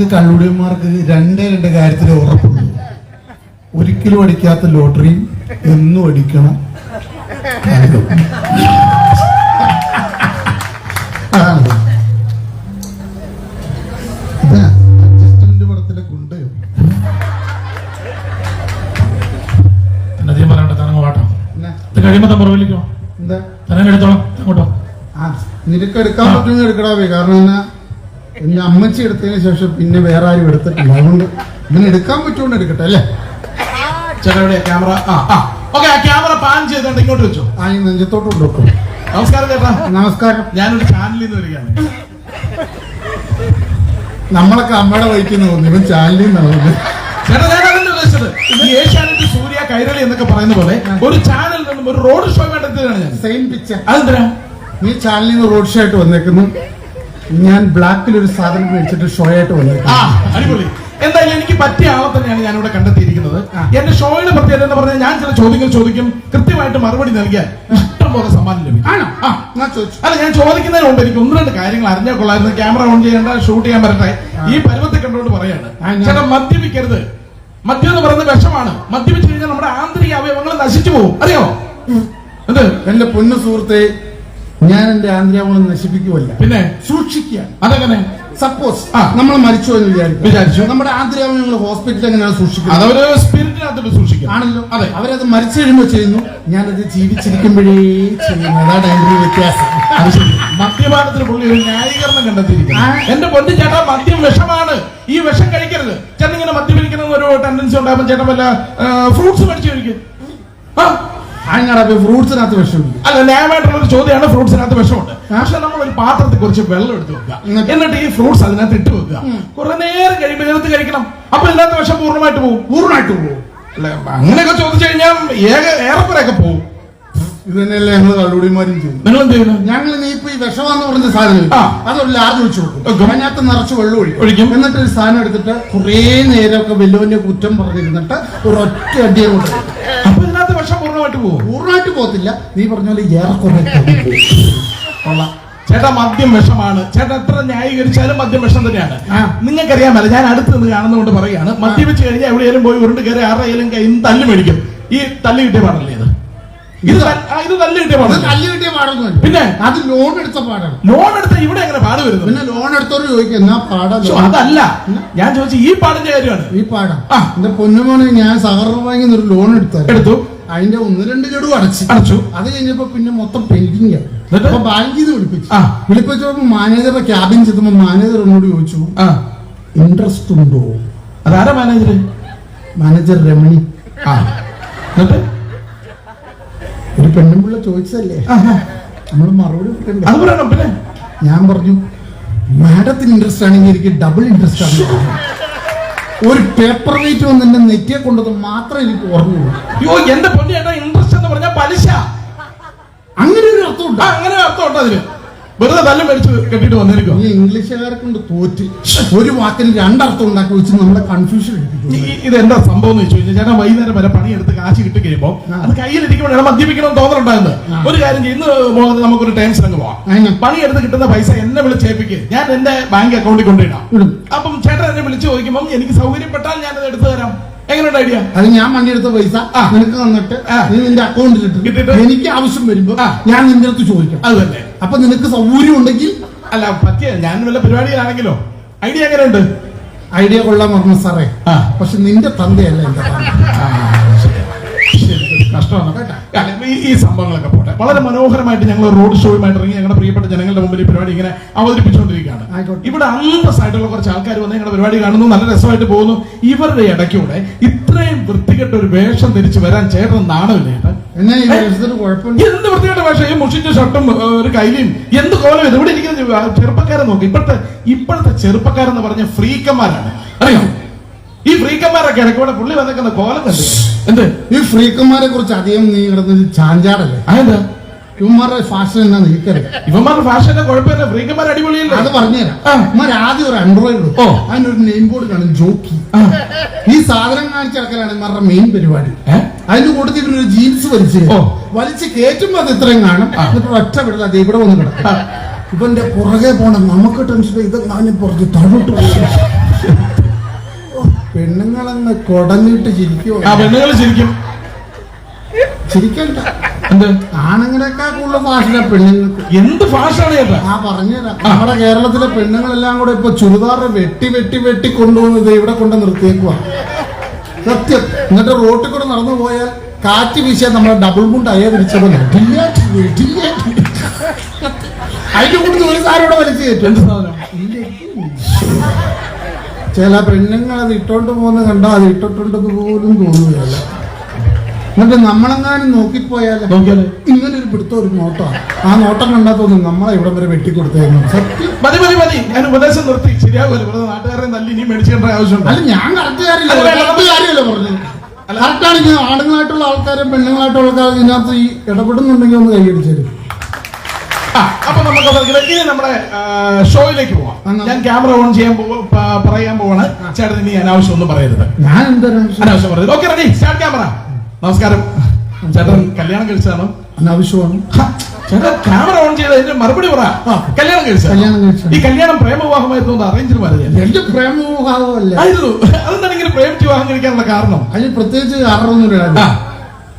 നമുക്ക് കള്ളുടിയന്മാർക്ക് രണ്ടേ രണ്ട് കാര്യത്തിൽ ഉറപ്പുണ്ട്. ഒരിക്കലും അടിക്കാത്ത ലോട്ടറി എന്നും അടിക്കണം. അതാണ്. കഴിയുമ്പോ എടുത്തോളാം അങ്ങോട്ടോ ആ നിനക്ക് എടുക്കാൻ പറ്റുമെങ്കിൽ എടുക്കടാവേ കാരണം എന്നാ എന്റെ അമ്മച്ചി എടുത്തതിന് ശേഷം പിന്നെ വേറെ ആരും എടുത്തിട്ടില്ല. അതുകൊണ്ട് ഇങ്ങനെ എടുക്കാൻ പറ്റുകൊണ്ട് എടുക്കട്ടെ അല്ലേ? ചേട്ടാ ക്യാമറ ആ ആ. ഓക്കെ ആ ക്യാമറ പാൻ ചെയ്തോണ്ട് ഇങ്ങോട്ട് വെച്ചോ. ആ ഈ നെഞ്ചത്തോട്ട് കൊണ്ടുവെക്കും നമസ്കാരം ചേട്ടാ. നമസ്കാരം. ഞാനൊരു ചാനലിൽ നിന്ന് വരികയാണ്. നമ്മളൊക്കെ അമ്മയുടെ വഹിക്കുന്ന തോന്നുന്നു ഇവൻ ചാനലിൽ നിന്നാണ് ചേട്ടാ ഞാൻ അതല്ല ഉദ്ദേശിച്ചത്? ഈ ഏഷ്യാനെറ്റ് സൂര്യ കൈരളി എന്നൊക്കെ പറയുന്ന പോലെ ഒരു ചാനലിൽ നിന്നും ഒരു റോഡ് ഷോ കണ്ടെത്തിയതാണ് ഞാൻ. സെയിം പിക്ചർ അതെന്തിനാ? നീ ചാനലിൽ നിന്ന് റോഡ് ഷോ ആയിട്ട് വന്നേക്കുന്നു. ഞാൻ ബ്ലാക്കിൽ ഒരു സാധനം മേടിച്ചിട്ട് ഷോ ആയിട്ട് ആ അടിപൊളി. എന്തായാലും എനിക്ക് പറ്റിയ ആളെ തന്നെയാണ് ഞാൻ ഇവിടെ കണ്ടെത്തിയിരിക്കുന്നത് എന്റെ ഷോയുടെ പ്രത്യേകത എന്ന് പറഞ്ഞാൽ ഞാൻ ചില ചോദ്യങ്ങൾ ചോദിക്കും കൃത്യമായിട്ട് മറുപടി നൽകിയാൽ ഇഷ്ടം പോലെ സമ്മാനം ലഭിക്കും. ആണോ? ആ. ഞാൻ ചോദിച്ചു. അല്ല ഞാൻ ചോദിക്കുന്നതിന് മുമ്പ് എനിക്ക് ഒന്ന് രണ്ട് കാര്യങ്ങൾ അറിഞ്ഞാൽ കൊള്ളായിരുന്നു ക്യാമറ ഓൺ ചെയ്യേണ്ട ഷൂട്ട് ചെയ്യാൻ പറ്റട്ടെ. ഈ പരുവത്തെ കണ്ടുകൊണ്ട് പറയാണ്. ചേട്ടാ മദ്യപിക്കരുത്. മദ്യം എന്ന് പറയുന്നത് വിഷമാണ്. മദ്യപിച്ചു കഴിഞ്ഞാൽ നമ്മുടെ ആന്തരിക അവയവങ്ങൾ നശിച്ചു പോകും. അറിയോ? എന്ത്? എന്റെ പൊന്നു സുഹൃത്തെ ഞാൻ എന്റെ ആന്തരികങ്ങളെ നശിപ്പിക്കുമല്ല പിന്നെ? സൂക്ഷിക്കുക. അതങ്ങനെ? സപ്പോസ് ആ. നമ്മൾ മരിച്ചു എന്ന് വിചാരിക്കും വിചാരിച്ചു. നമ്മുടെ ആന്തരികങ്ങൾ ഹോസ്പിറ്റലിൽ എങ്ങനെയാണ് സൂക്ഷിക്കുന്നത്? അതവര് സ്പിരിറ്റിനകത്തോട്ട് സൂക്ഷിക്കും ആണല്ലോ. അതെ. അവരത് മരിച്ചു കഴിയുമ്പോൾ ചെയ്യുന്നു. ഞാനത് ജീവിച്ചിരിക്കുമ്പോഴേ ചെയ്യുന്നു. അതാണ് അതിന്റെ ഒരു വ്യത്യാസം. മദ്യപാനത്തിന് പുള്ളി ഒരു ന്യായീകരണം കണ്ടെത്തിയിരിക്കുന്നു. ആ. എന്റെ പൊന്നു ചേട്ടാ മദ്യം വിഷമാണ്. ഈ വിഷം കഴിക്കരുത്. ചേട്ടൻ ഇങ്ങനെ ഒരു ടെൻഡൻസി ഉണ്ടാകുമ്പോൾ ചേട്ടൻ വല്ല ഫ്രൂട്ട്സ് മേടിച്ചു കഴിക്കും. ആ. അങ്ങനെ ഫ്രൂട്ട്സിനകത്ത് വിഷമില്ല. അല്ല ന്യായമായിട്ടുള്ള ഒരു ചോദ്യമാണ് ഫ്രൂട്ട്സിനകത്ത് വിഷമുണ്ട് പക്ഷെ നമ്മൾ ഒരു പാത്രത്തിൽ കുറച്ച് വെള്ളം എടുത്ത് വെക്കുക. എന്നിട്ട്? ഈ ഫ്രൂട്ട്സ് അതിനകത്ത് ഇട്ട് വെക്കുക. കുറെ നേരം കഴിയുമ്പോൾ ഇതിനകത്ത് കഴിക്കണം? അപ്പൊ ഇതിനകത്ത് വിഷം പൂർണമായിട്ട് പോകും. പൂർണമായിട്ട് പോകും. അല്ല അങ്ങനെയൊക്കെ ചോദിച്ചു കഴിഞ്ഞാൽ ഏക ഏറെക്കുറെയൊക്കെ പോകും. ഇത് തന്നെയല്ലേ ഞങ്ങൾ കള്ളുടിമാരും ചെയ്യും നിങ്ങൾ എന്ത് ചെയ്യുന്നു? ഞങ്ങൾ നീ ഇപ്പൊ ഈ വിഷമാന്ന് പറഞ്ഞ സാധനം. അതൊരു ലാജ് വെച്ച് കൊടുക്കും. അതിനകത്ത് നിറച്ച് വെള്ളം ഒഴിക്കും. ഒഴിക്കും. എന്നിട്ട് ഒരു സാധനം എടുത്തിട്ട് കുറേ നേരമൊക്കെ വല്ലുവിന്റെ കുറ്റം പറഞ്ഞിരുന്നിട്ട് ഒരു ഒറ്റ അടിയെ കൊണ്ട് അപ്പൊ വിഷം പൂർണമായിട്ട് പോകും. പൂർണമായിട്ട് പോകത്തില്ല. നീ പറഞ്ഞ പോലെ ഏറെക്കുറെ. കൊള്ളാം. ചേട്ടാ മദ്യം വിഷമാണ്. ചേട്ടാ എത്ര ന്യായീകരിച്ചാലും മദ്യം വിഷം തന്നെയാണ്. നിങ്ങൾക്കറിയാമല്ല ഞാൻ അടുത്ത് നിന്ന് കാണുന്നതുകൊണ്ട് പറയുകയാണ്. മദ്യപിച്ച് കഴിഞ്ഞാൽ എവിടെയെങ്കിലും പോയി ഉരുണ്ട് കയറി ആരുടെയും കൈ തല്ലു തല്ല് മേടിക്കും. ഈ തല്ല് കിട്ടിയ പാടല്ലേ ഇത് ഇത് തല്ല്- ഇത് തല്ല് കിട്ടിയ അത് പാടല്ലേ? കിട്ടിയ പാടൊന്നുമല്ല. പിന്നെ? അത് ലോൺ എടുത്ത പാടാണ്. ലോൺ എടുത്ത ഇവിടെ എങ്ങനെ പാട് വരുന്നു പിന്നെ ലോൺ എടുത്തോട് ചോദിക്കും എന്നാ പാടാ? അതല്ല. ഞാൻ ചോദിച്ചു ഈ പാടിന്റെ കാര്യമാണ്. ഈ പാടാ. എന്റെ പൊന്നുമോനെ ഞാൻ സഹകരണ വാങ്ങി നിന്ന് ഒരു ലോൺ എടുത്തു എടുത്തു. അതിന്റെ ഒന്ന് രണ്ട് ഗഡു അടച്ചു. അടച്ചു. അത് കഴിഞ്ഞപ്പോ പിന്നെ മൊത്തം പെൻഡിങ് ആയി എന്നിട്ട്? അപ്പൊ ബാങ്കിൽ നിന്ന് വിളിപ്പിച്ചു. വിളിപ്പിച്ചപ്പോ മാനേജറുടെ ക്യാബിൻ ചെത്തുമ്പോ മാനേജർ എന്നോട് ചോദിച്ചു ഇൻട്രസ്റ്റ് ഉണ്ടോ? അതാരാ മാനേജർ മാനേജർ രമണി. ആ. എന്നിട്ട്? ഒരു പെണ്ണുമ്പിള്ള ചോദിച്ചതല്ലേ? ആ, ആ. നമ്മൾ മറുപടി കൊടുക്കണ്ടേ? അത് പറയണം പിന്നെ. ഞാൻ പറഞ്ഞു മാഡത്തിന് ഇൻട്രസ്റ്റ് ആണെങ്കിൽ എനിക്ക് ഡബിൾ ഇൻട്രസ്റ്റ് ആണ്. ഒരു പേപ്പർ വെയിറ്റ് വന്ന് എന്റെ നെറ്റിയെ കൊണ്ടത് മാത്രമേ എനിക്ക് ഓർമ്മയുള്ളൂ. അയ്യോ എന്റെ പൊന്നു ഇൻട്രസ്റ്റ് എന്ന് പറഞ്ഞാൽ പലിശ. അങ്ങനെ ഒരു അർത്ഥമുണ്ട് അങ്ങനെ അർത്ഥം ഉണ്ടോ അതിന്. വെറുതെ തല്ല മേടിച്ച് കെട്ടിട്ട് വന്നിരിക്കും ഈ ഇംഗ്ലീഷുകാരെ കൊണ്ട് തോറ്റ്. ഒരു വാക്കിന് രണ്ടർത്ഥം ഉണ്ടാക്കി വെച്ച് നമ്മളെ കൺഫ്യൂഷൻ ഇത് എന്താ സംഭവം എന്ന് വെച്ച് കഴിഞ്ഞാൽ ചേട്ടൻ വൈകുന്നേരം വരെ പണിയെടുത്ത് കാശ് കിട്ടി കഴിയുമ്പോൾ ആ. അത് കയ്യിലിരിക്കുമ്പോഴാണ് മദ്യപിക്കണം തോന്നലുണ്ടാകുന്നത്. ഒരു കാര്യം ഇന്ന് പോകുന്നത് നമുക്കൊരു ടൈംസ് അങ്ങ് പോവാം. പണിയെടുത്ത് കിട്ടുന്ന പൈസ എന്നെ വിളിച്ചേപ്പിക്ക് ഞാൻ എന്റെ ബാങ്ക് അക്കൗണ്ടിൽ കൊണ്ടിടാം അപ്പം ചേട്ടൻ എന്നെ വിളിച്ചു ചോദിക്കുമ്പോൾ എനിക്ക് സൗകര്യപ്പെട്ടാൽ ഞാൻ അത് എടുത്തു തരാം. എങ്ങനെയുണ്ട് ഐഡിയ അത് ഞാൻ വണ്ടി എടുത്ത പൈസ ആ. നിനക്ക് തന്നിട്ട് നീ നിന്റെ അക്കൗണ്ടിൽ ഇട്ടിട്ട്? ഇട്ടിട്ട്? എനിക്ക് ആവശ്യം വരുമ്പോ ഞാൻ നിന്റെ അടുത്ത് ചോദിക്കാം. അത് തന്നെ. അപ്പൊ നിനക്ക് സൗകര്യം ഉണ്ടെങ്കിൽ അല്ല പറ്റിയ ഞാൻ വല്ല പരിപാടിയിലാണെങ്കിലോ ഐഡിയ എങ്ങനെയുണ്ട്? ഐഡിയ കൊള്ളാൻ പറഞ്ഞു സാറേ. പക്ഷെ നിന്റെ തന്തയല്ല എന്റെ തന്ത. കഷ്ടമാണ് കേട്ടോ. അല്ല, ഈ- ഈ സംഭവങ്ങളൊക്കെ പോട്ടെ. വളരെ മനോഹരമായിട്ട് ഞങ്ങൾ റോഡ് ഷോയുമായിട്ട് ഇറങ്ങി ഞങ്ങളുടെ പ്രിയപ്പെട്ട ജനങ്ങളുടെ മുമ്പിൽ പരിപാടി ഇങ്ങനെ അവതരിപ്പിച്ചുകൊണ്ടിരിക്കുകയാണ്. ഇവിടെ അന്തസ്സായിട്ടുള്ള കുറച്ച് ആൾക്കാർ വന്ന് ഞങ്ങളുടെ പരിപാടി കാണുന്നു നല്ല രസമായിട്ട് പോകുന്നു. ഇവരുടെ ഇടയ്ക്കൂടെ ഇത്രയും വൃത്തികെട്ട ഒരു വേഷം ധരിച്ച് വരാൻ ചേട്ടൻ നാണമില്ല ചേട്ടൻ എന്നാ ഈ വേഷത്തിന് കുഴപ്പമില്ല. എന്ത് വൃത്തികെട്ട വേഷം? ഈ മുഷിന്റെ ഷർട്ടും ഒരു കൈലിയും എന്ത് കോലം ഇത്? ഇവിടെ ഇരിക്കുന്ന ചെറുപ്പക്കാരെ നോക്കി. ഇപ്പോഴത്തെ ഇപ്പോഴത്തെ ചെറുപ്പക്കാരെന്ന് പറഞ്ഞ ഫ്രീക്കന്മാരാണ്. അറിയാം? ഈ ഫ്രീക്കന്മാരൊക്കെ ഇടയ്ക്കൂടെ പുള്ളി വന്നേക്കുന്ന കോലം കണ്ടു. എന്ത്? ഈ ഫ്രീക്കന്മാരെ കുറിച്ച് അധികം നീ കിടന്ന ചാഞ്ചാടല്ലേ? അതെന്താ? ഇവന്മാരുടെ ഫാഷൻ എന്നാ നീക്കരുത് ഇവന്മാരുടെ ഫാഷന്റെ കുഴപ്പമില്ല ഫ്രീക്കന്മാർ അടിപൊളിയല്ലേ? അത് പറഞ്ഞുതരാം. ഇവന്മാർ ആദ്യം ഒരു ആൻഡ്രോയിഡ് ഓ. അതിനൊരു നെയിം ബോർഡ് കാണും ജോക്കി ഈ സാധനം കാണിച്ചിറക്കലാണ് ഇവന്മാരുടെ മെയിൻ പരിപാടി? അതിന്റെ കൂട്ടത്തിൽ ഇവനൊരു ജീൻസ് വലിച്ച് ഓ. വലിച്ച് കയറ്റുമ്പോ അത് ഇത്രയും കാണും. എന്നിട്ട് ഒറ്റ വിടല അത് ഇവിടെ വന്ന് കിടക്കും. ഇവന്റെ പുറകെ പോണം. നമുക്ക് ടെൻഷൻ ഇത് ഞാൻ പുറത്ത് തഴോട്ട് പെണ്ണുങ്ങളങ്ങ് കൊടഞ്ഞിട്ട് ചിരിക്കും ആ പെണ്ണുങ്ങൾ ചിരിക്കും. ചിരിക്കണ്ട. എന്ത്? ആണുങ്ങളെക്കാൾ കൂടുതൽ ഭാഷ പെണ്ണുങ്ങൾക്ക്. എന്ത് ഭാഷയാണ് ചേട്ടാ? ആ പറഞ്ഞുതരാം. നമ്മുടെ കേരളത്തിലെ പെണ്ണുങ്ങളെല്ലാം കൂടെ ഇപ്പൊ ചുരിദാറ് വെട്ടി വെട്ടി വെട്ടി കൊണ്ടുപോകുന്നത് ഇവിടെ കൊണ്ട് നിർത്തിയേക്കുവാ. സത്യം. എന്നിട്ട് റോട്ടിൽ കൂടെ നടന്നു പോയാൽ കാറ്റ് വീശിയാൽ നമ്മളെ ഡബിൾ മുണ്ട് അയ വിരിച്ചപ്പോൾ അതിന്റെ കൂടുതൽ ഒരു സാരം ഇവിടെ വലിച്ചു കയറ്റും. എന്ത് സാധനം? ചില പെണ്ണുങ്ങൾ അത് ഇട്ടോണ്ട് പോകുന്ന കണ്ടാൽ അത് ഇട്ടിട്ടുണ്ടെന്ന് പോലും തോന്നുകയല്ല. എന്നിട്ട് നമ്മളെങ്ങാനും നോക്കിപ്പോയാൽ ഇങ്ങനെ ഒരു പിടുത്തം ഒരു നോട്ടമാണ്. ആ നോട്ടം കണ്ടാൽ തോന്നും നമ്മളെ ഇവിടം വരെ വെട്ടിക്കൊടുത്തേക്കുന്നു സത്യം. മതി മതി മതി. ഞാൻ ഉപദേശം നിർത്തി. ശരിയാകുമല്ലോ ഇവിടെ നാട്ടുകാരെ നല്ല ഇനി മേടിച്ചേണ്ട ആവശ്യമുണ്ട്? അല്ല ഞാൻ കറക്റ്റ് കാര്യമില്ല അല്ല, വേണ്ട, കറക്റ്റ് കാര്യമല്ല പറഞ്ഞത്? കറക്റ്റാണ് ആണുങ്ങളായിട്ടുള്ള ആൾക്കാരും പെണ്ണുങ്ങളായിട്ടുള്ള ആൾക്കാരും ഇതിനകത്ത് ഈ ഇടപെടുന്നുണ്ടെങ്കിൽ ഒന്ന് കൈയടിച്ചേരും. ആ, അപ്പൊ നമുക്ക് ഇനി നമ്മുടെ ഷോയിലേക്ക് പോവാം. ഞാൻ ക്യാമറ ഓൺ ചെയ്യാൻ പറയാൻ പോവാണ്. ചേട്ടൻ ഇനി അനാവശ്യം ഒന്നും പറയരുത്. ഞാൻ അനാവശ്യം? പറയരുത്. Okay ready. Start camera. നമസ്കാരം. ചേട്ടൻ കല്യാണം കഴിച്ചതാണോ? അനാവശ്യമാണ്. ചേട്ടൻ ക്യാമറ ഓൺ ചെയ്ത് അതിന്റെ മറുപടി പറ. കല്യാണം കഴിച്ചു കല്യാണം കഴിച്ചു ഈ കല്യാണം പ്രേമവിവാഹമായിരുന്നു അറേഞ്ച് മാരേജ് എന്റെ പ്രേമവിഭാഗമല്ല ആയിരുന്നു. അതെന്താണ് ഇങ്ങനെ പ്രേമിച്ച് വിവാഹം കഴിക്കാനുള്ള കാരണം? അതിന് പ്രത്യേകിച്ച് കാരണമൊന്നുമില്ല.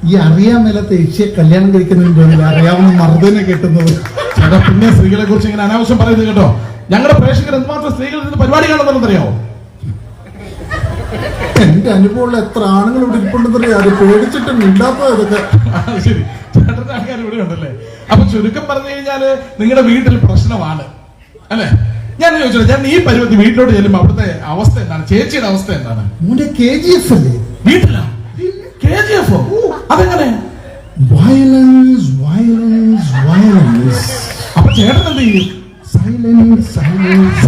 ഈ അറിയാൻ മേലാത്ത യക്ഷിയെ കല്യാണം കഴിക്കുന്നതിന് പേരിൽ അറിയാവുന്ന മർദ്ദനെ കിട്ടുന്നത്. ചേട്ടാ പിന്നെ സ്ത്രീകളെ കുറിച്ച് ഇങ്ങനെ അനാവശ്യം പറയുന്നത് കേട്ടോ. ഞങ്ങളുടെ പ്രേക്ഷകർ എന്തുമാത്രം സ്ത്രീകൾ നിന്ന് പരിപാടി കാണുന്നുണ്ടെന്ന് അറിയാമോ എന്റെ അനുഭവമുള്ള എത്ര ആണുങ്ങൾ ഇവിടെ ഇരിപ്പുണ്ടെന്നറിയാം. അത് പേടിച്ചിട്ട് മിണ്ടാത്തത് ഇതൊക്കെ. ശരി. ചേട്ടന്റെ ആൾക്കാർ ഇവിടെ ഉണ്ടല്ലേ? അപ്പൊ ചുരുക്കം പറഞ്ഞു കഴിഞ്ഞാൽ നിങ്ങളുടെ വീട്ടിൽ പ്രശ്നമാണ്. അല്ലെ? ഞാൻ ചോദിച്ചോ ഞാൻ ഈ പരുവത്തിൽ വീട്ടിലോട്ട് ചെല്ലുമ്പോ അവിടുത്തെ അവസ്ഥ എന്താണ്? ചേച്ചിയുടെ അവസ്ഥ എന്താണ്? മോന്റെ കെ ജി എഫ് അല്ലേ? വീട്ടിലാ? കെ ജി അതെങ്ങനെ? വയലൻസ് വയലൻസ് വയലൻസ് അപ്പൊ ചേട്ടൻ എന്ത് ചെയ്യും സൈലൻസ് സൈലൻസ്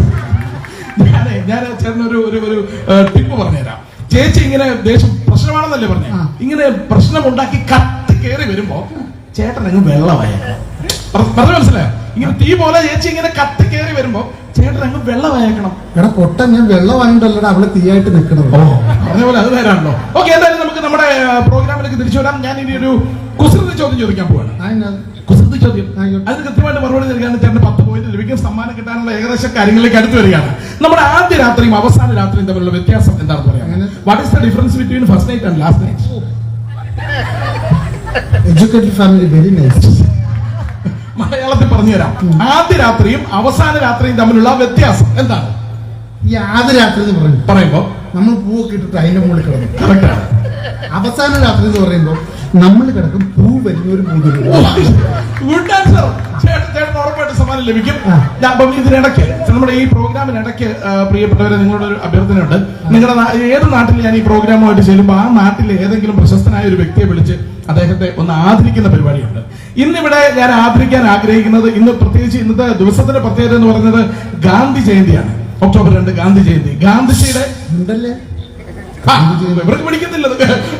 ഞാനേ ഞാൻ ചേട്ടൻ ഒരു ഒരു ടിപ്പ് പറഞ്ഞുതരാം. ചേച്ചി ഇങ്ങനെ ദേശം പ്രശ്നമാണെന്നല്ലേ പറഞ്ഞു? ഇങ്ങനെ ഇങ്ങനെ പ്രശ്നമുണ്ടാക്കി കത്തി കയറി വരുമ്പോ ചേട്ടൻ അങ്ങ് വെള്ളമായി പറഞ്ഞു മനസ്സിലായോ? ഇങ്ങനെ തീ പോലെ ചേച്ചി ഇങ്ങനെ കത്തി കയറി വരുമ്പോ ചേട്ടൻ അങ്ങ് വെള്ളമായേക്കണം എടാ പൊട്ട ഞാൻ വെള്ളം വാങ്ങിട്ടല്ലടാ അവളെ തീയായിട്ട് നിൽക്കണം പറഞ്ഞ പോലെ അത് നേരാണല്ലോ. ഓക്കെ എന്തായാലും നമുക്ക് നമ്മുടെ പ്രോഗ്രാമിലേക്ക് തിരിച്ചു വരാം. ഞാൻ ഇനി ഒരു കുസൃതി ചോദ്യം ചോദിക്കാൻ പോവാണ്. കുസൃതി ചോദ്യം. അതിന് കൃത്യമായിട്ട് മറുപടി നൽകാൻ ചേട്ടന് പത്ത് പോയിന്റ് ലഭിക്കും. സമ്മാനം കിട്ടാനുള്ള ഏകദേശം കാര്യങ്ങളിലേക്ക് അടുത്ത് വരികയാണ്. നമ്മുടെ ആദ്യ രാത്രിയും അവസാന രാത്രിയും തമ്മിലുള്ള വ്യത്യാസം എന്താണെന്ന് പറയാം. What is the difference between first night and last night educated family very nice മലയാളത്തിൽ പറഞ്ഞുതരാം. ആദ്യ രാത്രിയും അവസാന രാത്രിയും തമ്മിലുള്ള വ്യത്യാസം എന്താണ്? ഈ ആദ്യ രാത്രി എന്ന് പറഞ്ഞു പറയുമ്പോ? നമ്മൾ പൂവൊക്കെ ഇട്ടിട്ട് അതിന്റെ മുകളിൽ കിടന്നു കറക്റ്റ് ആണ്. അവസാന രാത്രി എന്ന് പറയുമ്പോൾ നമ്മൾ കിടക്കും പൂ വലിയൊരു പൂതിരും ഗുഡ് ആൻസർ ചേട്ടൻ ഉറപ്പായിട്ട് സമ്മാനം ലഭിക്കും. ഞാൻ അപ്പം ഇതിനിടയ്ക്ക് നമ്മുടെ ഈ പ്രോഗ്രാമിനിടയ്ക്ക് പ്രിയപ്പെട്ടവരെ നിങ്ങളുടെ ഒരു അഭ്യർത്ഥനയുണ്ട്. നിങ്ങളുടെ ഏത് നാട്ടിൽ ഞാൻ ഈ പ്രോഗ്രാമുമായിട്ട് ചെല്ലുമ്പോൾ ആ നാട്ടിൽ ഏതെങ്കിലും പ്രശസ്തനായ ഒരു വ്യക്തിയെ വിളിച്ച് അദ്ദേഹത്തെ ഒന്ന് ആദരിക്കുന്ന പരിപാടിയുണ്ട്. ഇന്നിവിടെ ഞാൻ ആദരിക്കാൻ ആഗ്രഹിക്കുന്നത് ഇന്ന് പ്രത്യേകിച്ച് ഇന്നത്തെ ദിവസത്തിന്റെ പ്രത്യേകത എന്ന് പറയുന്നത് ഗാന്ധി ജയന്തിയാണ്. ഒക്ടോബർ രണ്ട് ഗാന്ധി ജയന്തി. ഗാന്ധിജിയുടെ ഉണ്ടല്ലേ? ഇവർക്ക് പിടിക്കുന്നില്ല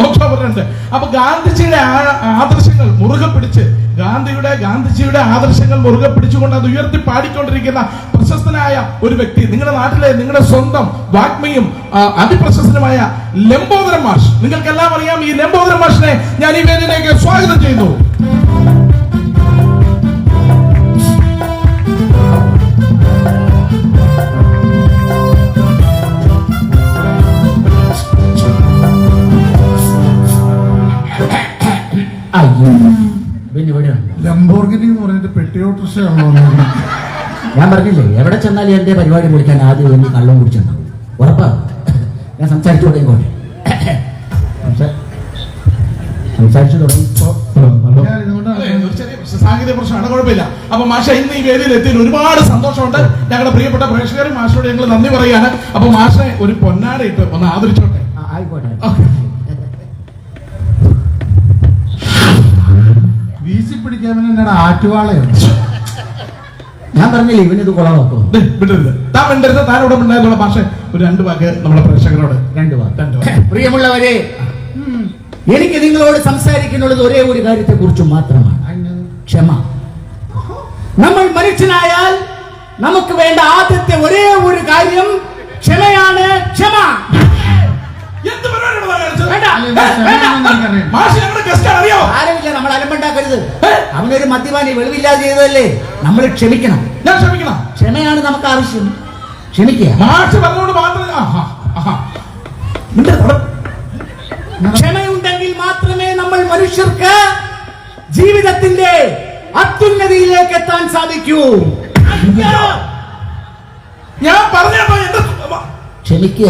ഒക്ടോബർ രണ്ട്. അപ്പൊ ഗാന്ധിജിയുടെ ആദർശങ്ങൾ മുറുകെ പിടിച്ച് ഗാന്ധിയുടെ ഗാന്ധിജിയുടെ ആദർശങ്ങൾ മുറുകെ പിടിച്ചുകൊണ്ട് അത് ഉയർത്തി പാടിക്കൊണ്ടിരിക്കുന്ന പ്രശസ്തനായ ഒരു വ്യക്തി. നിങ്ങളുടെ നാട്ടിലെ നിങ്ങളുടെ സ്വന്തം വാഗ്മിയും അതിപ്രശസ്തനുമായ ലംബോദരൻ മാഷ്. നിങ്ങൾക്കെല്ലാം അറിയാം ഈ ലംബോദരൻ മാഷിനെ ഞാൻ ഈ വേദിയിലേക്ക് സ്വാഗതം ചെയ്യുന്നു. ലംബോർഗിനി എന്ന് പറഞ്ഞിട്ട് പെട്ടിയോട്രിഷയാണോ ഞാൻ പറഞ്ഞില്ലേ എവിടെ ചെന്നാലും എന്റെ പരിപാടി പൊളിക്കാൻ ആദ്യം ഒന്ന് കള്ളം കുടിച്ചിട്ടുണ്ടാവും ഉറപ്പാ. ഞാൻ സംസാരിച്ചു തുടങ്ങിക്കോട്ടെ സംസാ- സംസാരിച്ചു തുടങ്ങിപ്പോ അതെ, ഒരു ചെറിയ പ്രശ്നം, സാങ്കേതിക പ്രശ്നമാണ് കുഴപ്പമില്ല. അപ്പൊ മാഷ ഇന്ന് ഈ വേദിയിൽ എത്തിയതിൽ ഒരുപാട് സന്തോഷമുണ്ട്. ഞങ്ങളുടെ പ്രിയപ്പെട്ട പ്രേക്ഷകരും മാഷോട് ഞങ്ങൾ നന്ദി പറയാണ് അപ്പൊ മാഷ ഒരു പൊന്നാട ഇട്ട് ഒന്ന് ആദരിച്ചോട്ടെ? ആ, ആയിക്കോട്ടെ പിടിക്കാൻ എന്നോട് ആറ്റുവാളയാണ് ഞാൻ പറഞ്ഞില്ല ഇവനിത് വിടരുത് താൻ മിണ്ടരുത് താൻ ഇവിടെ മിണ്ടായിരുന്നുള്ള പക്ഷെ ഒരു രണ്ട് വാക്ക് നമ്മുടെ പ്രേക്ഷകരോട്. രണ്ടു വാക്ക്. രണ്ട് വാക്ക്. പ്രിയമുള്ളവരെ എനിക്ക് നിങ്ങളോട് സംസാരിക്കുന്നുള്ളത് ഒരേ ഒരു കാര്യത്തെ കുറിച്ച് മാത്രമാണ് ക്ഷമ. നമ്മൾ മനുഷ്യനായാൽ നമുക്ക് വേണ്ട ആദ്യത്തെ ഒരേ ഒരു കാര്യം ക്ഷമയാണ്. ക്ഷമ. എന്ത് ആരുമില്ല നമ്മൾ അലമ്പുണ്ടാക്കരുത്. അവനൊരു മദ്യപാനി വെളിവില്ലാതെ ചെയ്തതല്ലേ? നമ്മൾ ക്ഷമിക്കണം. ഞാൻ ക്ഷമിക്കണം ക്ഷമയാണ് നമുക്ക് ആവശ്യം. ക്ഷമിക്കുക. മാഷ് പറഞ്ഞുകൊണ്ട് മാത്രമേ. ക്ഷമയുണ്ടെങ്കിൽ മാത്രമേ നമ്മൾ മനുഷ്യർക്ക് ജീവിതത്തിന്റെ അത്യുന്നതിയിലേക്ക് എത്താൻ സാധിക്കൂ. ഞാൻ പറഞ്ഞപ്പോ എന്റെ ക്ഷമിക്കുക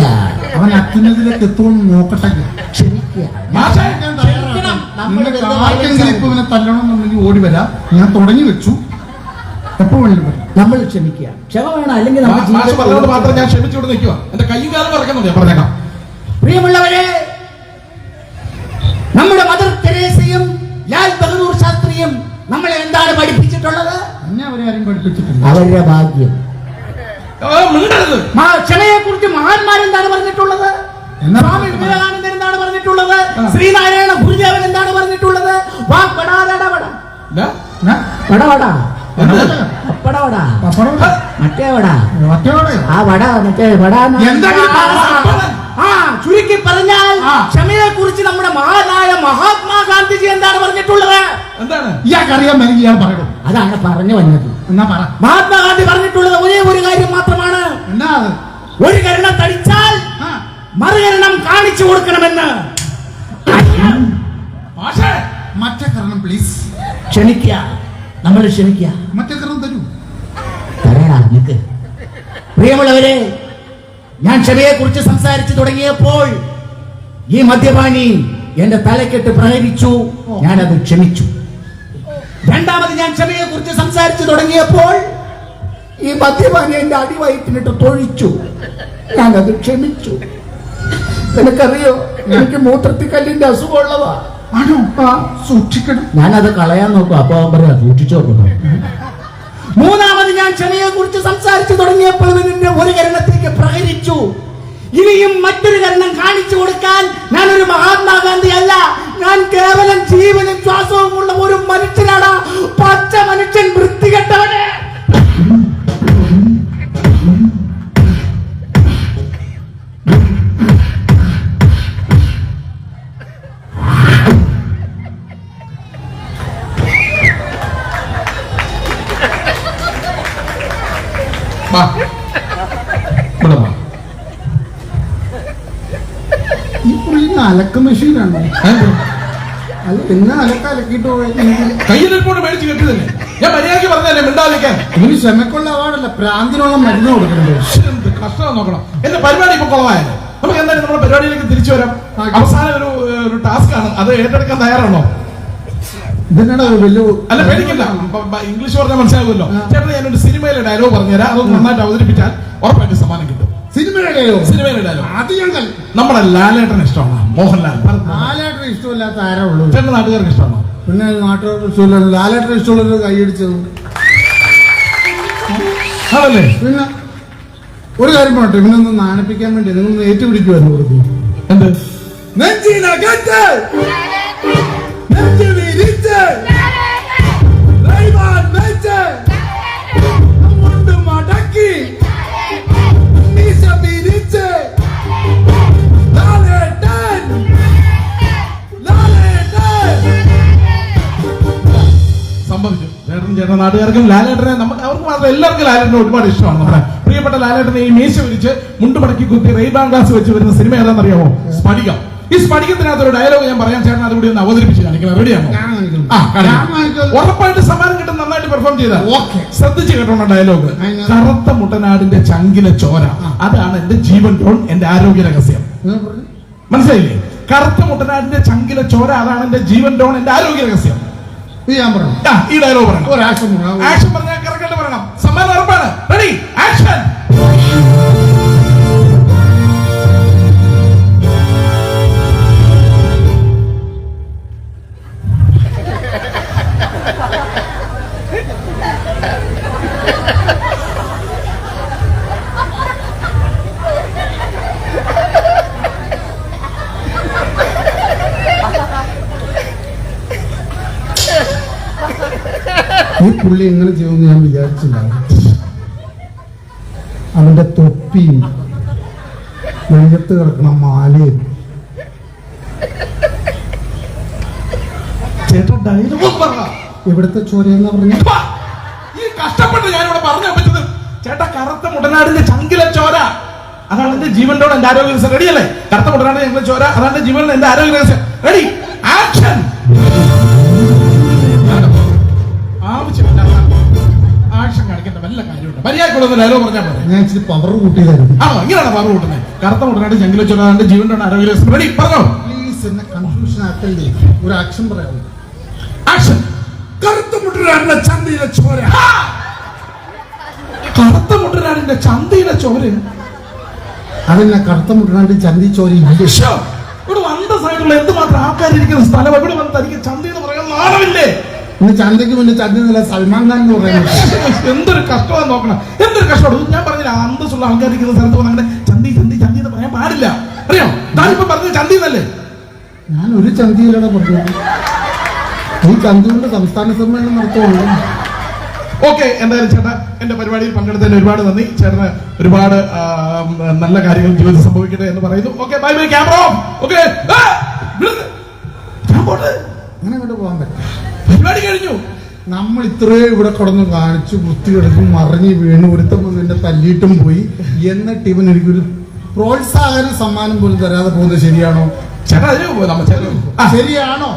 അവൻ അത്യുന്നതിലേക്ക് എത്തുമെന്ന് നോക്കട്ടെ. ക്ഷമിക്കുക മാഷേ ഞാൻ തയ്യാറാണ്. ക്ഷമിക്കണം. നമ്മൾ നിങ്ങൾക്ക് വെറുതെ ആർക്കെങ്കിലും വായിച്ചാൽ ഇപ്പൊ ഇവനെ തല്ലണമെന്നുണ്ടെങ്കിൽ ഓടി വരാം. ഞാൻ തുടങ്ങി വെച്ചു. എപ്പോ വേണമെങ്കിലും വരാം. നമ്മൾ ക്ഷമിക്കുക ക്ഷമ വേണം അല്ലെങ്കിൽ മാ- നമ്മുടെ മാഷ് പറഞ്ഞോണ്ട് മാത്രം ജീവിതത്തിൽ ഞാൻ ക്ഷമിച്ചുകൊണ്ട് നിൽക്കുക എന്റെ കയ്യും കാലം പറക്കുന്നുണ്ട് ഞാൻ പറഞ്ഞേക്കാം. പ്രിയമുള്ളവരെ നമ്മുടെ മദർ തെരേസയും ലാൽ ബഹദൂർ ശാസ്ത്രിയും നമ്മളെ എന്താണ് പഠിപ്പിച്ചിട്ടുള്ളത്? എന്നെ അവരെ ആരും പഠിപ്പിച്ചിട്ടില്ല. അവരുടെ ഭാഗ്യം. ക്ഷമയെ കുറിച്ച് മഹാന്മാർ എന്താണ് പറഞ്ഞിട്ടുള്ളത്? സ്വാമി വിവേകാനന്ദൻ എന്താണ് പറഞ്ഞിട്ടുള്ളത്? ശ്രീനാരായണ ഗുരുദേവൻ എന്താണ് പറഞ്ഞിട്ടുള്ളത്? വാ പടാരടപട ഇല്ല? ഞാൻ വട. വട. എന്ത്? പപ്പട വട. പപ്പടം മറ്റേ വട. ആ വട മറ്റേ വട ആ ചുരുക്കി പറഞ്ഞാൽ. ക്ഷമയെ കുറിച്ച് നമ്മുടെ മഹാനായ മഹാത്മാഗാന്ധിജി എന്താണ് പറഞ്ഞിട്ടുള്ളത്? എന്താണ്? ഇയാൾക്ക് അറിയാൻ വേണമെങ്കിൽ ഇയാൾ പറയണം അതാണ് പറഞ്ഞു വന്നത്. എന്നാ പറ. മഹാത്മാഗാന്ധി പറഞ്ഞിട്ടുള്ളത് ഒരേ ഒരു കാര്യം മാത്രമാണ്. എന്നാ അത്? ഒരു കരണം തടിച്ചാൽ മറുകരണം കാണിച്ചു കൊടുക്കണമെന്ന്. മറ്റേ കരണം പ്ലീസ്. ക്ഷണിക്ക നമ്മൾ ക്ഷണിക്ക മറ്റേ കരണം തരൂ. തരാ നിക്ക് പ്രിയമുള്ളവരെ ഞാൻ ക്ഷമയെ കുറിച്ച് സംസാരിച്ചു തുടങ്ങിയപ്പോൾ ഈ മദ്യപാനി എന്റെ തലക്കെട്ട് പ്രഹരിച്ചു. അത് ക്ഷമിച്ചു. രണ്ടാമത് ഞാൻ ക്ഷമയെ കുറിച്ച് സംസാരിച്ചു തുടങ്ങിയപ്പോൾ ഈ മദ്യപാനി എന്റെ അടിവയറ്റിനിട്ട് തൊഴിച്ചു. ഞാൻ അത് ക്ഷമിച്ചു. നിനക്കറിയോ? എനിക്ക് മൂത്രത്തിൽ കല്ലിന്റെ അസുഖമുള്ളതാ. ആണോ? സൂക്ഷിക്കണം. ഞാനത് കളയാൻ നോക്കും. അപ്പൊ പറയാ സൂക്ഷിച്ചു നോക്കുന്നു. മൂന്നാമത് ഞാൻ ക്ഷമയെ കുറിച്ച് സംസാരിച്ചു തുടങ്ങിയപ്പോൾ നിന്നെ ഒരു കരണത്തിലേക്ക് പ്രഹരിച്ചു. ഇനിയും മറ്റൊരു കരണം കാണിച്ചു കൊടുക്കാൻ ഞാൻ ഒരു മഹാത്മാഗാന്ധി അല്ല. ഞാൻ കേവലം ജീവനും ശ്വാസവും ഉള്ള ഒരു മനുഷ്യനാണ്. പച്ച മനുഷ്യൻ വൃത്തികെട്ടവന്. ഇന്ന് അലക്ക അലക്കിയിട്ട് പോയെങ്കിൽ കയ്യിലിരിപ്പോണ്ട് മേടിച്ച് കിട്ടിയതല്ലേ? ഞാൻ മര്യാദയ്ക്ക് പറഞ്ഞല്ലേ മിണ്ടാതിരിക്കാൻ? ഇവന് ക്ഷമക്കുള്ള അവാർഡല്ല പ്രാന്തിനുള്ള മരുന്ന് കൊടുക്കുന്നുണ്ട് കഷ്ടം നോക്കണം. എന്റെ പരിപാടി ഇപ്പൊ കുളമായാലും നമുക്ക് എന്തായാലും നമ്മുടെ പരിപാടിയിലേക്ക് തിരിച്ചു വരാം. അവസാനം ഒരു ഒരു ടാസ്ക് ആണ്. അത് ഏറ്റെടുക്കാൻ തയ്യാറാണോ? ഇതിനടാ ഒരു വലിയ അല്ല പേടിക്കണ്ട. ഇംഗ്ലീഷ് പറഞ്ഞാൽ മനസ്സിലാകുമല്ലോ. ചേട്ടൻ ഞാനൊരു സിനിമയിലെ ഡയലോഗ് പറഞ്ഞുതരാം. അതൊന്ന് നന്നായിട്ട് അവതരിപ്പിച്ചാൽ ഉറപ്പായിട്ട് സമ്മാനം കിട്ടും സിനിമയുടെയോ സിനിമയിലെ ഡയലോഗ് ആദ്യം ഞങ്ങൾ നമ്മുടെ ലാലേട്ടൻ ഇഷ്ടമാണ്? മോഹൻലാൽ. ലാലേട്ടന് ഇഷ്ടമില്ലാത്ത ആരാ ഉള്ളൂ ചേട്ടന്റെ നാട്ടുകാർക്ക് ഇഷ്ടമാണോ? പിന്നെ നാട്ടുകാർക്ക് ഇഷ്ടമില്ല ലാലേട്ടന് ഇഷ്ടമുള്ളത് കൈയടിച്ചത് അതല്ലേ? പിന്നെ ഒരു കാര്യം പറയട്ടെ ഇവനൊന്ന് നാണിപ്പിക്കാൻ വേണ്ടി നിങ്ങളൊന്ന് ഏറ്റുപിടിക്കുമായിരുന്നു കൊടുക്കും എന്ത്? നെഞ്ചിനകത്ത് നെഞ്ചു വിരിച്ച് ദൈവാൻ വെച്ച് അങ്ങോട്ട് മടക്കി! ചേട്ടൻ നാട്ടുകാർക്കും ലാലേട്ടനെ നമുക്ക് അവർക്ക് മാത്രം എല്ലാവർക്കും ലാലേട്ടനെ ഒരുപാട് ഇഷ്ടമാണ് നമ്മുടെ പ്രിയപ്പെട്ട ലാലേട്ടനെ ഈ മീശ വിരിച്ച് മുണ്ടുപടക്കി കുത്തി റെയ്ബാൻ ഗ്ലാസ് വെച്ച് വരുന്ന സിനിമ ഏതാണെന്നറിയാമോ? സ്ഫടികം ഈ സ്പടികത്തിനകത്ത് ഒരു ഡയലോഗ് ഞാൻ പറയാൻ ചേട്ടൻ അതുകൂടി ഒന്ന് അവതരിപ്പിച്ച് കാണിക്കണം. റെഡിയാണോ. ഉറപ്പായിട്ട് സമ്മാനം കിട്ടും. നന്നായിട്ട് പെർഫോം ചെയ്ത ഓക്കേ. ശ്രദ്ധിച്ച് കേട്ടോണ്ട ഡയലോഗ് കറുത്ത മുട്ടനാടിന്റെ ചങ്കിലെ ചോര. അതാണ് എന്റെ ജീവൻ ടോൺ എന്റെ ആരോഗ്യ രഹസ്യം. മനസ്സിലായില്ലേ? കറുത്ത മുട്ടനാടിന്റെ ചങ്കിലെ ചോര അതാണ് എന്റെ ജീവൻ ടോൺ എന്റെ ആരോഗ്യ രഹസ്യം. ഞാൻ പറഞ്ഞു ആ, ഈ ഡയലോഗ് പറയണം. ഒരു ആക്ഷൻ പറഞ്ഞാൽ കറക്റ്റ് പറയണം. സമ്മാനം ഉറപ്പാണ്. റെഡി ആക്ഷൻ ഈ പുള്ളി എങ്ങനെ ചെയ്യുമെന്ന് ഞാൻ വിചാരിച്ചില്ല. അവന്റെ തൊപ്പിയും നെയ്യത്ത് കിടക്കണ മാലയും. ചേട്ടൻ ഡയലോഗ് പറ. ഇവിടുത്തെ ചോരയെന്ന് പറഞ്ഞു? ഈ കഷ്ടപ്പെട്ട് ഞാനിവിടെ പറഞ്ഞു പറ്റത് ചേട്ടാ കറുത്ത മുടനാടിന്റെ ചങ്കിലെ ചോര. അതാണ് എന്റെ ജീവനോട് എന്റെ ആരോഗ്യ രഹസ്യം. റെഡിയല്ലേ കറുത്ത മുടനാടിന്റെ ചങ്കിലെ ചോര അതാണ് ജീവനോട് എന്റെ ആരോഗ്യ രഹസ്യം. റെഡി ആക്ഷൻ വല്ല കാര്യമുണ്ട്. മര്യാദക്കുള്ള ഡയലോഗ് പറഞ്ഞാൽ മതി ഞാൻ ഇച്ചിരി പവർ കൂട്ടിയതായിരുന്നു. ആണോ? ഇങ്ങനെയാണ് പവർ കൂട്ടുന്നത് കറുത്ത മുട്ടനാട് ജംഗിലെ ചൊല്ലാണ്ട് ജീവനോട് ആരോഗ്യ റെഡി പറഞ്ഞോ. പ്ലീസ് എന്നെ കൺഫ്യൂഷൻ ആക്കല്ലേ. ഒരു ആക്ഷൻ പറയാമോ? ആക്ഷൻ കറുത്ത മുട്ടനാടിന്റെ ചന്തയിലെ ചോര. കറുത്ത മുട്ടനാടിന്റെ ചന്തയിലെ ചോര. അതെന്നെ കറുത്ത മുട്ടനാണ്ട് ചന്തി ചോരി ശ്ശോ, ഇവിടെ അന്തസ്സായിട്ടുള്ള എന്തുമാത്രം ആൾക്കാരിരിക്കുന്ന സ്ഥലം ഇവിടെ വന്ന് തനിക്ക് ചന്തി എന്ന് പറയാൻ നാണമില്ലേ ഇന്ന് ചന്തയ്ക്ക് മുന്നേ ചന്തി നില സൽമാൻ ഖാൻ എന്ന് പറയുന്നത്. എന്തൊരു കഷ്ടമാണ് നോക്കണം. എന്തൊരു കഷ്ടമാണ് ഞാൻ പറഞ്ഞില്ല അന്തസ്സുള്ള ആൾക്കാരിരിക്കുന്ന സ്ഥലത്ത് പോകുന്ന അങ്ങനെ ചന്തി ചന്തി ചന്തി എന്ന് പറയാൻ പാടില്ല. അറിയോ? താനിപ്പോ പറഞ്ഞത് ചന്തി എന്നല്ലേ? ഞാൻ ഒരു ചന്തിയിലൂടെ പറഞ്ഞു. ഈ ചന്തിയുടെ സംസ്ഥാന സമ്മേളനം നടത്തുവാണ്. ഓക്കെ എന്തായാലും ചേട്ടാ എന്റെ പരിപാടിയിൽ പങ്കെടുത്തതിന് ഒരുപാട് നന്ദി. ചേട്ടന് ഒരുപാട് നല്ല കാര്യങ്ങൾ ജീവിതം സംഭവിക്കട്ടെ എന്ന് പറയുന്നു. Okay bye bye camera okay ഞാൻ അങ്ങോട്ട് പോകാൻ പറ്റും പരിപാടി കഴിഞ്ഞു. നമ്മൾ ഇത്രയും ഇവിടെ കിടന്ന് കാണിച്ചു കുത്തിയെടുക്കും മറിഞ്ഞ് വീണ് ഒരുത്തം വന്ന് എന്നെ തല്ലിയിട്ടും പോയി. എന്നിട്ട് ഇവൻ എനിക്കൊരു പ്രോത്സാഹന സമ്മാനം പോലും തരാതെ പോകുന്നത് ശരിയാണോ? ചേട്ടാ ശരിയാണോ?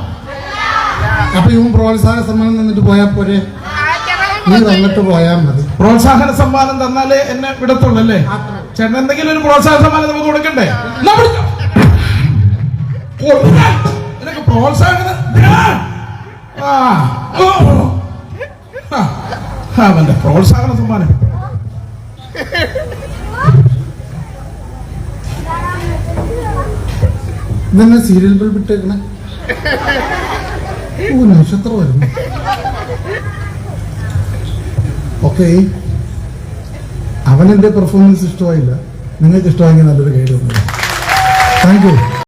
അപ്പൊ ഇവൻ പ്രോത്സാഹന സമ്മാനം തന്നിട്ട് പോയാൽ പോരെ? നീ തന്നിട്ട് പോയാൽ മതി. പ്രോത്സാഹന സമ്മാനം തന്നാലേ എന്നെ വിടത്തുള്ളൂ അല്ലേ? ചേട്ടൻ എന്തെങ്കിലും ഒരു പ്രോത്സാഹന സമ്മാനം നമുക്ക് കൊടുക്കണ്ടേ. പ്രോത്സാഹന. അവന്റെ പ്രോത്സാഹന സമ്മാനം. ഇതന്നെ സീരിയൽ ബൾബ് ഇട്ടേക്കണേ ഓ നക്ഷത്രം വരുന്നു. ഓക്കെ അവനെന്റെ പെർഫോമൻസ് ഇഷ്ടമായില്ല. നിങ്ങൾക്ക് ഇഷ്ടമായെങ്കിൽ നല്ലൊരു ഗൈഡ് താങ്ക് യു